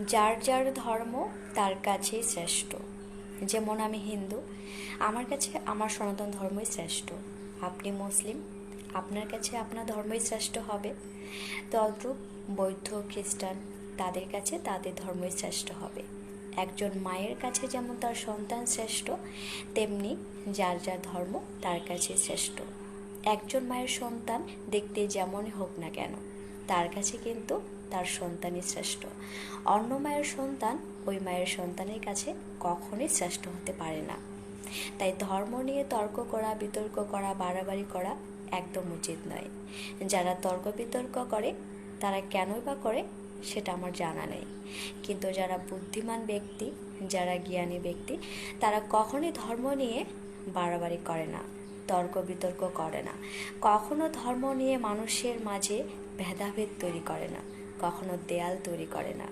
যার যার ধর্ম তার কাছেই শ্রেষ্ঠ। যেমন আমি হিন্দু, আমার কাছে আমার সনাতন ধর্মই শ্রেষ্ঠ। আপনি মুসলিম, আপনার কাছে আপনার ধর্মই শ্রেষ্ঠ হবে। তদ্রূপ বৌদ্ধ খ্রিস্টান তাদের কাছে তাদের ধর্মই শ্রেষ্ঠ হবে। একজন মায়ের কাছে যেমন তার সন্তান শ্রেষ্ঠ, তেমনি যার যার ধর্ম তার কাছে শ্রেষ্ঠ। একজন মায়ের সন্তান দেখতে যেমনই হোক না কেন তার কাছে কিন্তু তার সন্তানই শ্রেষ্ঠ। অন্য মায়ের সন্তান ওই মায়ের সন্তানের কাছে কখনোই শ্রেষ্ঠ হতে পারে না। তাই ধর্ম নিয়ে তর্ক করা, বিতর্ক করা, বাড়াবাড়ি করা একদম উচিত নয়। যারা তর্ক বিতর্ক করে, তারা কেনই বা করে সেটা আমার জানা নেই। কিন্তু যারা বুদ্ধিমান ব্যক্তি, যারা জ্ঞানী ব্যক্তি, তারা কখনোই ধর্ম নিয়ে বাড়াবাড়ি করে না। তর্ক বিতর্ক করে না। কখনো ধর্ম নিয়ে মানুষের মাঝে ভেদাভেদ তৈরি করে না। কখনো দেয়াল তৈরি করে না।